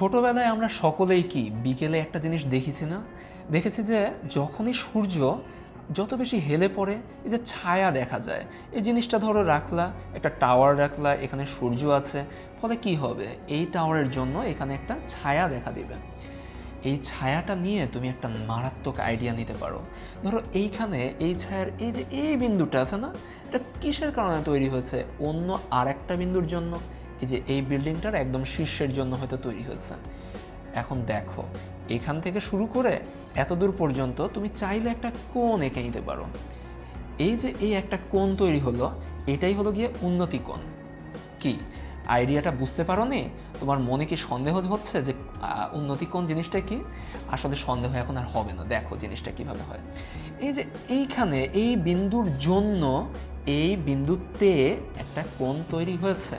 ছোটবেলায় আমরা সকলেই কি বিকেলে একটা জিনিস দেখেছি না? দেখেছি যে যখনই সূর্য যত বেশি হেলে পড়ে, এই যে ছায়া দেখা যায়, এই জিনিসটা ধরো রাখলা, একটা টাওয়ার রাখলা, এখানে সূর্য আছে, ফলে কি হবে? এই টাওয়ারের জন্য এখানে একটা ছায়া দেখা দিবে। এই ছায়াটা নিয়ে তুমি একটা মারাত্মক আইডিয়া নিতে পারো। ধরো এইখানে এই ছায়ার এই যে এই বিন্দুটা আছে না, এটা কিসের কারণে তৈরি হয়েছে? অন্য আর একটা বিন্দুর জন্য? এই যে এই বিল্ডিংটার একদম শীর্ষের জন্য হয়তো তৈরি হয়েছে। এখন দেখো, এখান থেকে শুরু করে এত দূর পর্যন্ত তুমি চাইলে একটা কোণ এঁকে নিতে পারো। এই যে এই একটা কোণ তৈরি হলো, এটাই হলো গিয়ে উন্নতি কোণ। কি? আইডিয়াটা বুঝতে পারো নি তোমার মনে কি সন্দেহ হচ্ছে যে উন্নতি কোণ জিনিসটা কি? আসলে সন্দেহ এখন আর হবে না। দেখো জিনিসটা কীভাবে হয়। এই যে এইখানে এই বিন্দুর জন্য এই বিন্দুতে একটা কোণ তৈরি হয়েছে।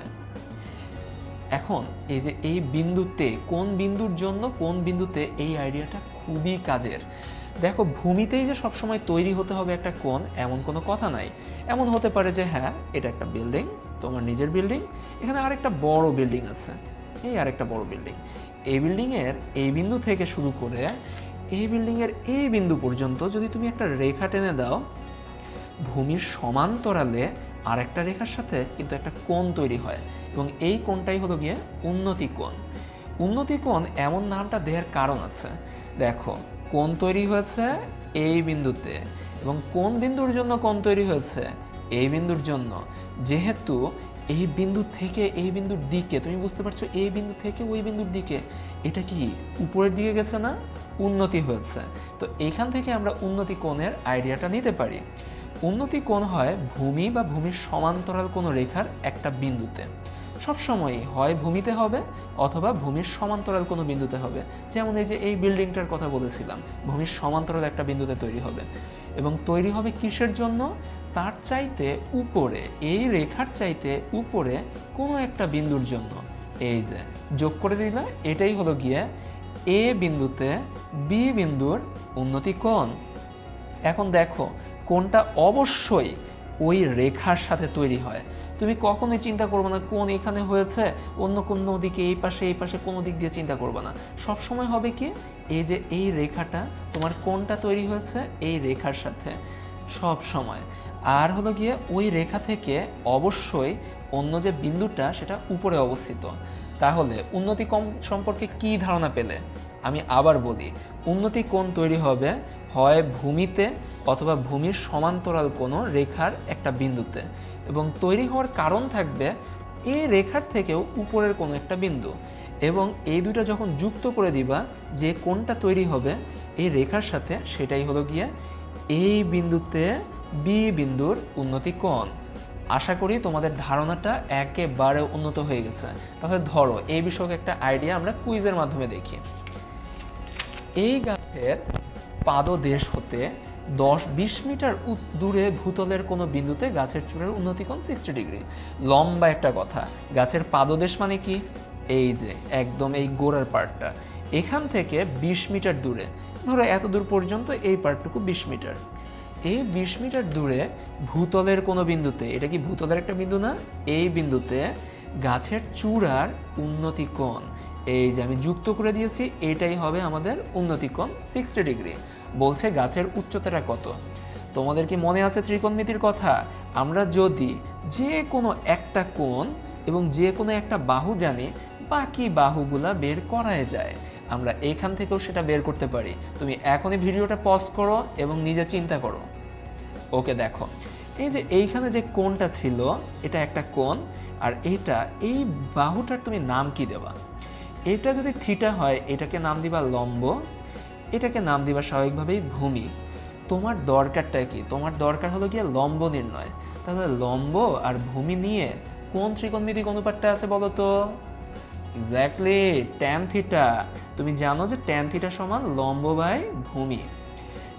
এখন এই যে এই বিন্দুতে, কোন বিন্দুর জন্য কোন বিন্দুতে এই আইডিয়াটা খুবই কাজের? দেখো, ভূমিতেই যে সবসময় তৈরি হতে হবে একটা কোণ, এমন কোনো কথা নাই। এমন হতে পারে যে হ্যাঁ এটা একটা বিল্ডিং তোমার নিজের বিল্ডিং এখানে আরেকটা বড় বিল্ডিং আছে। এই আরেকটা বড় বিল্ডিং এই বিল্ডিংয়ের এই বিন্দু থেকে শুরু করে এই বিল্ডিংয়ের এই বিন্দু পর্যন্ত যদি তুমি একটা রেখা টেনে দাও, ভূমির সমান্তরালে আরেকটা রেখার সাথে কিন্তু একটা কোণ তৈরি হয় এবং এই কোণটাই হলো গিয়ে উন্নতি কোণ। উন্নতি কোণ এমন নামটা দেওয়ার কারণ আছে। দেখো, কোণ তৈরি হয়েছে এই বিন্দুতে এবং কোন বিন্দুর জন্য কোণ তৈরি হয়েছে এই বিন্দুর জন্য। যেহেতু এই বিন্দু থেকে এই বিন্দুর দিকে, তুমি বুঝতে পারছ এই বিন্দু থেকে ওই বিন্দুর দিকে, এটা কি উপরের দিকে গেছে না উন্নতি হয়েছে? তো এখান থেকে আমরা উন্নতি কোণের আইডিয়াটা নিতে পারি। উন্নতি কোণ হয় ভূমি বা ভূমির সমান্তরাল কোনো রেখার একটা বিন্দুতে? সবসময়ই হয় ভূমিতে হবে অথবা ভূমির সমান্তরাল কোনো বিন্দুতে হবে। যেমন এই যে এই বিল্ডিংটার কথা বলেছিলাম, ভূমির সমান্তরাল একটা বিন্দুতে তৈরি হবে। এবং তৈরি হবে কিসের জন্য? তার চাইতে উপরে, এই রেখার চাইতে উপরে কোনো একটা বিন্দুর জন্য। এই যে, যোগ করে দিলে, এটাই হলো গিয়ে এ বিন্দুতে বি বিন্দুর উন্নতি কোণ। এখন দেখো কোনটা অবশ্যই ওই রেখার সাথে তৈরি হয়। তুমি কখনোই চিন্তা করবে না কোন এখানে হয়েছে, অন্য কোনো দিকে এই পাশে এই পাশে কোনো দিক দিয়ে চিন্তা করবে না। সব সময় হবে কি, এই যে এই রেখাটা তোমার কোনটা তৈরি হয়েছে এই রেখার সাথে। সব সময় আর হলো গিয়ে ওই রেখা থেকে অবশ্যই অন্য যে বিন্দুটা সেটা উপরে অবস্থিত। তাহলে উন্নতি কম সম্পর্কে কি ধারণা পেলে? আমি আবার বলি, উন্নতি কোণ তৈরি হবে হয় ভূমিতে অথবা ভূমির সমান্তরাল কোনো রেখার একটা বিন্দুতে এবং তৈরি হওয়ার কারণ থাকবে এই রেখার থেকেও উপরের কোনো একটা বিন্দু এবং এই দুটো যখন যুক্ত করে দিবা, যে কোনটা তৈরি হবে এই রেখার সাথে সেটাই হলো গিয়ে এই বিন্দুতে বি বিন্দুর উন্নতি কোণ। আশা করি তোমাদের ধারণাটা একেবারে উন্নত হয়ে গেছে। তাহলে ধরো, এই বিষয়ক একটা আইডিয়া আমরা কুইজের মাধ্যমে দেখি। এই গাছের পাদদেশ হতে দশ বিশ মিটার দূরে ভূতলের কোনো বিন্দুতে গাছের চূড়ের উন্নতিকোণ সিক্সটি ডিগ্রি লম্বা একটা কথা, গাছের পাদদেশ মানে কি? এই যে, একদম এই গোড়ার পার্টটা এখান থেকে বিশ মিটার দূরে, ধরো এত দূর পর্যন্ত এই পার্টটুকু বিশ মিটার। এই বিশ মিটার দূরে ভূতলের কোনো বিন্দুতে, এটা কি ভূতলের একটা বিন্দু না? এই বিন্দুতে গাছের চূড়ার উন্নতি কোণ। এই যে আমি যুক্ত করে দিয়েছি, এটাই হবে আমাদের উন্নতি কোণ সিক্সটি ডিগ্রি। বলছে গাছের উচ্চতাটা কত। তোমাদের কি মনে আছে ত্রিকোণমিতির কথা? আমরা যদি যে কোনো একটা কোণ এবং যে কোনো একটা বাহু জানি, বাকি বাহুগুলা বের করায় যায়। আমরা এখান থেকেও সেটা বের করতে পারি। তুমি এখনই ভিডিওটা পজ করো এবং নিজে চিন্তা করো। ওকে, দেখো। এই যে এইখানে যে কোণটা ছিল, এটা একটা কোণ, আর এইটা এই বাহুটার তুমি নাম কি দেবা? এটা যদি থিটা হয়, এটাকে নাম দিবা লম্ব, এটাকে নাম দিবা স্বাভাবিকভাবেই ভূমি। তোমার দরকারটা কি? তোমার দরকার হলো গিয়ে লম্ব নির্ণয়। তাহলে লম্ব আর ভূমি নিয়ে কোন ত্রিকোণমিতিক অনুপাতটা আছে বলো তো? এক্স্যাক্টলি ট্যান থিটা তুমি জানো যে ট্যান থিটা সমান লম্ব বাই ভূমি।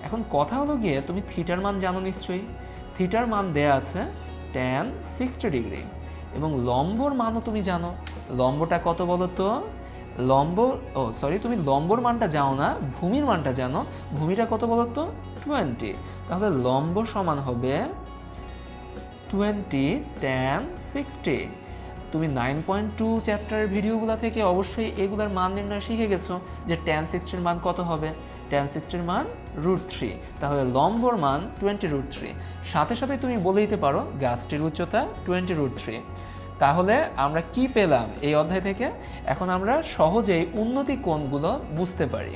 এখন কথা হলো গিয়ে, তুমি থিটার মান জানো নিশ্চয়ই। থিটার মান দেয়া আছে ট্যান সিক্সটি ডিগ্রি এবং লম্বর মানও তুমি জানো। লম্বটা কত বলো তো? লম্ব, ও সরি তুমি লম্বর মানটা জানো না, ভূমির মানটা জানো। ভূমিটা কত বলো তো? টোয়েন্টি তাহলে লম্ব সমান হবে টোয়েন্টি ট্যান সিক্সটি তুমি নাইন পয়েন্ট টু চ্যাপ্টারের ভিডিওগুলো থেকে অবশ্যই এগুলোর মান নির্ণয় শিখে গেছো যে টেন সিক্সটির মান কত হবে? টেন সিক্সটির মান রুট থ্রি তাহলে লম্বর মান টোয়েন্টি রুট থ্রি সাথে সাথে তুমি বলে দিতে পারো গাছটির উচ্চতা টোয়েন্টি রুট থ্রি তাহলে আমরা কি পেলাম এই অধ্যায় থেকে? এখন আমরা সহজেই উন্নতি কোণগুলো বুঝতে পারি।